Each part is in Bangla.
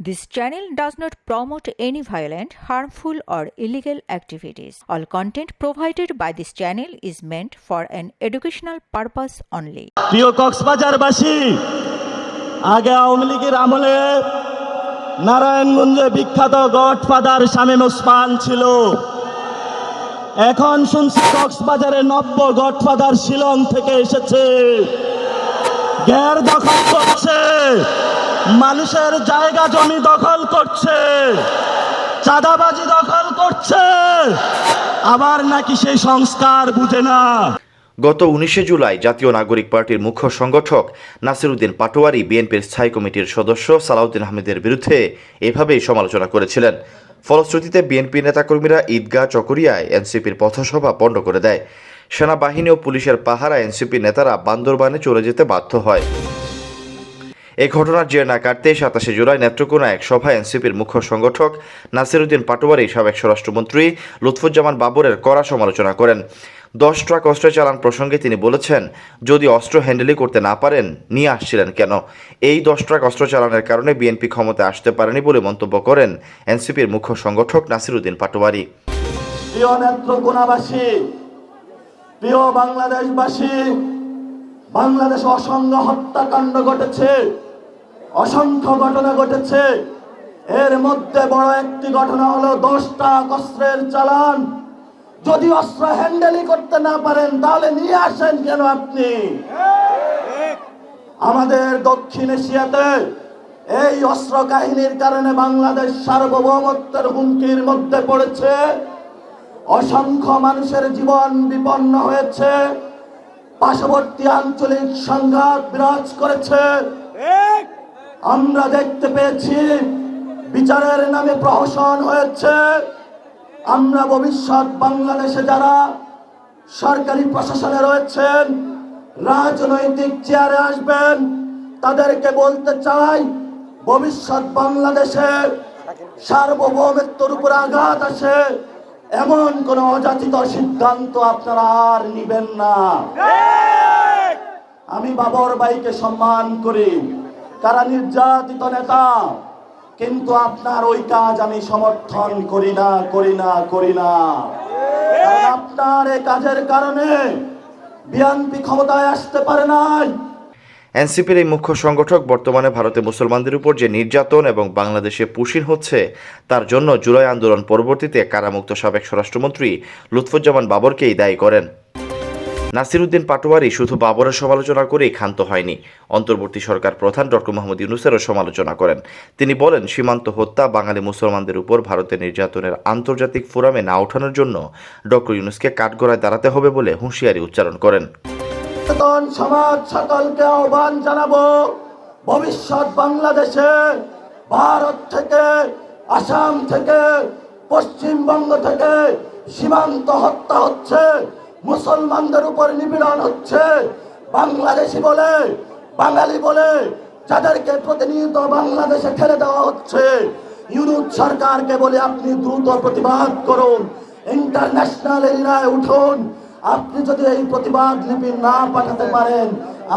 This channel does not promote any violent, harmful, or illegal activities. All content provided by this channel is meant for an educational purpose only. প্রিয় কক্সবাজারবাসী আগে আওয়ামী লীগের আমলে নারায়ণগঞ্জে বিখ্যাত গডফাদার শামীম ওসমান ছিল এখন শুনছি কক্সবাজারে নব্য গডফাদার শিলং থেকে এসেছে গ্যার দখল করছে মানুষের জায়গা জমি দখল করছে। চাঁদাবাজি দখল করছে। আবার নাকি সেই সংস্কার বুঝে না। গত উনিশে জুলাই জাতীয় নাগরিক পার্টির মুখ্য সংগঠক নাসিরুদ্দিন পাটোয়ারি বিএনপির স্থায়ী কমিটির সদস্য সালাউদ্দিন আহমেদের বিরুদ্ধে এভাবেই সমালোচনা করেছিলেন। ফলশ্রুতিতে বিএনপি নেতাকর্মীরা ঈদগাহ, চকরিয়ায় এনসিপির পথসভা পণ্ড করে দেয়। সেনাবাহিনী ও পুলিশের পাহারা এনসিপি নেতারা বান্দরবানে চলে যেতে বাধ্য হয়। এই ঘটনার জের না কাটতে সাতাশে জুলাই নেত্রকোনা এক সভায় এনসিপির মুখ্য সংগঠক নাসিরুদ্দিন পাটোয়ারি, সাবেক স্বরাষ্ট্রমন্ত্রী লুৎফুজ্জামান বাবরের কড়া সমালোচনা করেন। দশ ট্রাক অস্ত্র চালান প্রসঙ্গে তিনি বলেছেন, যদি অস্ত্র হ্যান্ডেলই করতে না পারেন, নিয়ে আসছিলেন কেন? এই দশ ট্রাক অস্ত্র চালানের কারণে বিএনপি ক্ষমতায় আসতে পারেনি বলে মন্তব্য করেন এনসিপির মুখ্য সংগঠক নাসিরুদ্দিন পাটোয়ারি। প্রিয় নেত্রকোনাবাসী, প্রিয় বাংলাদেশবাসী, বাংলাদেশে অসংখ্য হত্যাকাণ্ড ঘটেছে। অসংখ্য ঘটনা ঘটেছে। এর মধ্যে বড় একটি ঘটনা হলো দশটা অস্ত্রের চালান। যদি অস্ত্র হ্যান্ডেলই করতে না পারেন, তাহলে নিয়ে আসেন কেন আপনি? আমাদের দক্ষিণ এশিয়াতে এই অস্ত্র কাহিনীর কারণে বাংলাদেশ সার্বভৌমত্বের হুমকির মধ্যে পড়েছে। অসংখ্য মানুষের জীবন বিপন্ন হয়েছে। পার্শ্ববর্তী আঞ্চলিক সংঘাত বিরাজ করেছে। আমরা দেখতে পেয়েছি বিচারের নামে প্রহসন হয়েছে। আমরা ভবিষ্যৎ বাংলাদেশে যারা সরকারি প্রশাসনে রয়েছেন রাজনৈতিক চেয়ারে আসবেন তাদেরকে বলতে চাই ভবিষ্যৎ বাংলাদেশে সার্বভৌমত্বর উপর আঘাত আসে এমন কোন অযাচিত সিদ্ধান্ত আপনারা আর নিবেন না। আমি বাবর ভাইকে সম্মান করি। তারা নির্যাতিত নেতা? কিন্তু আপনার ওই কাজ আমি সমর্থন করি না করি না করি না। আপনার এই কাজের কারণে বিএনপি ক্ষমতায় আসতে পারে নাই। এনসিপির এই মুখ্য সংগঠক বর্তমানে ভারতে মুসলমানদের উপর যে নির্যাতন এবং বাংলাদেশে পুশিন হচ্ছে, তার জন্য জুলাই আন্দোলন পরবর্তীতে কারামুক্ত সাবেক স্বরাষ্ট্রমন্ত্রী লুৎফুজ্জামান বাবরকেই দায়ী করেন। নাসিরুদ্দিন পাটোয়ারি শুধু বাবরের সমালোচনা করেই ক্ষান্ত হয়নি। অন্তর্বর্তী সরকার প্রধান ডক্টর মোহাম্মদ ইউনুসেরও সমালোচনা করেন। তিনি বলেন, সীমান্ত হত্যা, বাঙালি মুসলমানদের উপর ভারতের নির্যাতনের আন্তর্জাতিক ফোরামে না ওঠানোর জন্য ডক্টর ইউনুসকে কাঠগড়ায় দাঁড়াতে হবে বলে হুঁশিয়ারি উচ্চারণ করেন। সমাজ সকলকে আহ্বান জানাব, ভবিষ্যৎ বাংলাদেশে ভারত থেকে, আসাম থেকে, পশ্চিমবঙ্গ থেকে সীমান্ত হত্যা হচ্ছে। মুসলমানদের উপর নিপীড়ন হচ্ছে। বাংলাদেশি বলে, বাঙালি বলে যাদেরকে প্রতিনিয়ত বাংলাদেশে ঠেলে দেওয়া হচ্ছে ইউনুস সরকারকে বলে আপনি দ্রুত প্রতিবাদ করুন, ইন্টারন্যাশনাল এরিয়ায় উঠুন। আপনি যদি এই প্রতিবাদ লিপি না পাঠাতে পারেন,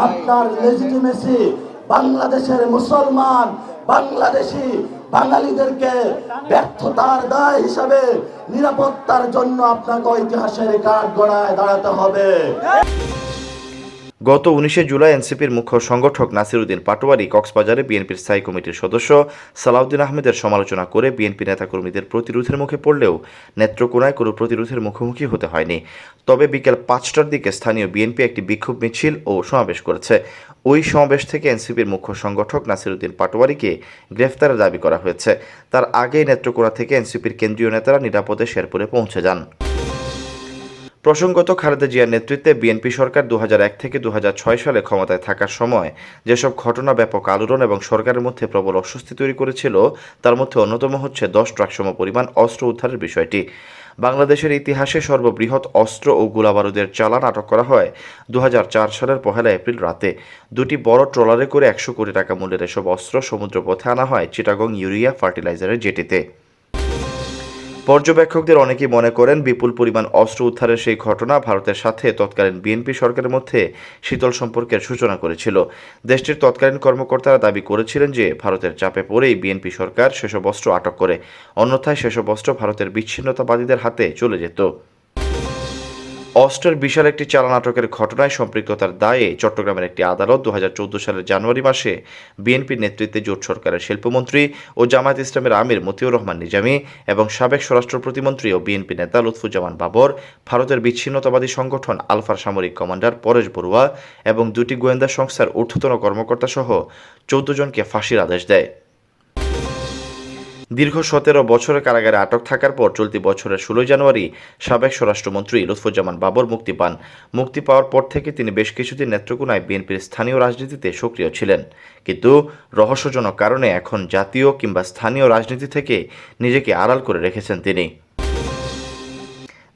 আপনার লেজিটিমেসি বাংলাদেশের মুসলমান বাংলাদেশি বাঙালিদেরকে ব্যর্থতার দায় হিসাবে নিরাপত্তার জন্য আপনাকে ঐতিহাসের কাঠ গড়ায় দাঁড়াতে হবে। গত উনিশে জুলাই এনসিপির মুখ্য সংগঠক নাসিরুদ্দিন পাটোয়ারি কক্সবাজারে বিএনপির স্থায়ী কমিটির সদস্য সালাউদ্দিন আহমেদের সমালোচনা করে বিএনপি নেতাকর্মীদের প্রতিরোধের মুখে পড়লেও নেত্রকোনায় কোনো প্রতিরোধের মুখোমুখি হতে হয়নি। তবে বিকেল পাঁচটার দিকে স্থানীয় বিএনপি একটি বিক্ষোভ মিছিল ও সমাবেশ করেছে। ওই সমাবেশ থেকে এনসিপির মুখ্য সংগঠক নাসিরুদ্দিন পাটোয়ারিকে গ্রেফতারের দাবি করা হয়েছে। তার আগেই নেত্রকোনা থেকে এনসিপির কেন্দ্রীয় নেতারা নিরাপদে শেরপুরে পৌঁছে যান। প্রসঙ্গত খালেদা জিয়ার নেতৃত্বে বিএনপি সরকার দু হাজার এক থেকে দু হাজার ছয় সালে ক্ষমতায় থাকার সময় যেসব ঘটনা ব্যাপক আলোড়ন এবং সরকারের মধ্যে প্রবল অস্বস্তি তৈরি করেছিল, তার মধ্যে অন্যতম হচ্ছে দশ ট্রাক সম পরিমাণ অস্ত্র উদ্ধারের বিষয়টি। বাংলাদেশের ইতিহাসে সর্ববৃহৎ অস্ত্র ও গোলাবারুদের চালান আটক করা হয় দু হাজার চার সালের পহেলা এপ্রিল রাতে। দুটি বড় ট্রলারে করে একশো কোটি টাকা মূল্যের এসব অস্ত্র সমুদ্রপথে আনা হয় চিটাগং ইউরিয়া ফার্টিলাইজারের জেটিতে। পর্যবেক্ষকদের অনেকেই মনে করেন বিপুল পরিমাণ অস্ত্র উদ্ধারের সেই ঘটনা ভারতের সাথে তৎকালীন বিএনপি সরকারের মধ্যে শীতল সম্পর্কের সূচনা করেছিল। দেশটির তৎকালীন কর্মকর্তারা দাবি করেছিলেন যে, ভারতের চাপে পড়েই বিএনপি সরকার সেসব অস্ত্র আটক করে, অন্যথায় সেসব অস্ত্র ভারতের বিচ্ছিন্নতাবাদীদের হাতে চলে যেত। অস্ত্রের বিশাল একটি চালান নাটকের ঘটনায় সম্পৃক্ততার দায়ে চট্টগ্রামের একটি আদালত দু হাজার চৌদ্দ সালের জানুয়ারি মাসে বিএনপির নেতৃত্বে জোট সরকারের শিল্পমন্ত্রী ও জামায়াত ইসলামের আমির মতিউর রহমান নিজামী এবং সাবেক স্বরাষ্ট্র প্রতিমন্ত্রী ও বিএনপি নেতা লুৎফুজ্জামান বাবর, ভারতের বিচ্ছিন্নতাবাদী সংগঠন আলফার সামরিক কমান্ডার পরেশ বড়ুয়া এবং দুটি গোয়েন্দা সংস্থার ঊর্ধ্বতন কর্মকর্তা সহ চৌদ্দ জনকে ফাঁসির আদেশ দেয়। দীর্ঘ সতেরো বছরের কারাগারে আটক থাকার পর চলতি বছরের ষোলোই জানুয়ারি সাবেক স্বরাষ্ট্রমন্ত্রী লুৎফুজ্জামান বাবর মুক্তি পান। মুক্তি পাওয়ার পর থেকে তিনি বেশ কিছুদিন নেত্রকোনায় বিএনপির স্থানীয় রাজনীতিতে সক্রিয় ছিলেন। কিন্তু রহস্যজনক কারণে এখন জাতীয় কিংবা স্থানীয় রাজনীতি থেকে নিজেকে আড়াল করে রেখেছেন তিনি।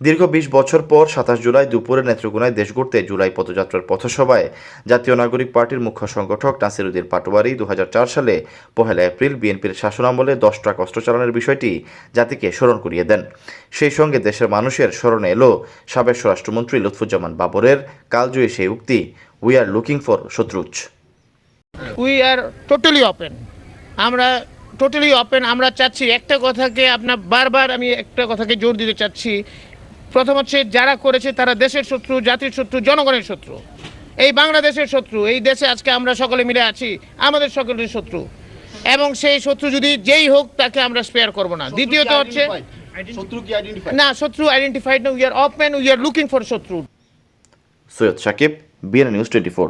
দীর্ঘ বিশ বছর পর সাতাশ জুলাই দুপুরে নেত্রকোনায় দেশ গড়তে জুলাই পদযাত্রার পথসভায় জাতীয় নাগরিক পার্টির মুখ্য সংগঠক নাসিরুদ্দিন পাটোয়ারি দু হাজার চার সালে পহেলা এপ্রিল বিএনপির শাসনামলে দশ ট্রাক অস্ত্র চালানোর বিষয়টি জাতিকে স্মরণ করিয়ে দেন। সেই সঙ্গে দেশের মানুষের স্মরণে এলো সাবেক স্বরাষ্ট্রমন্ত্রী লুৎফুজ্জামান বাবরের কালজয়ী সেই উক্তি উই আর লুকিং ফর শত্রুজ। উই আর টোটালি ওপেন আমরা টোটালি ওপেন আমরা চাচ্ছি একটা কথাকে আপনার বারবার আমি একটা কথাকে জোর দিতে চাচ্ছি প্রথম হচ্ছে যারা করেছে তারা দেশের শত্রু জাতির শত্রু জনগণের শত্রু। এই বাংলাদেশের শত্রু এই দেশে আজকে আমরা সকলে মিলে আছি আমাদের সকলের শত্রু। এবং সেই শত্রু যদি যেই হোক তাকে আমরা স্পেয়ার করব না। দ্বিতীয়ত হচ্ছে না শত্রু আইডেন্টিফাইড না we are man we are looking for শত্রু। Syed Sakib BNA news twenty four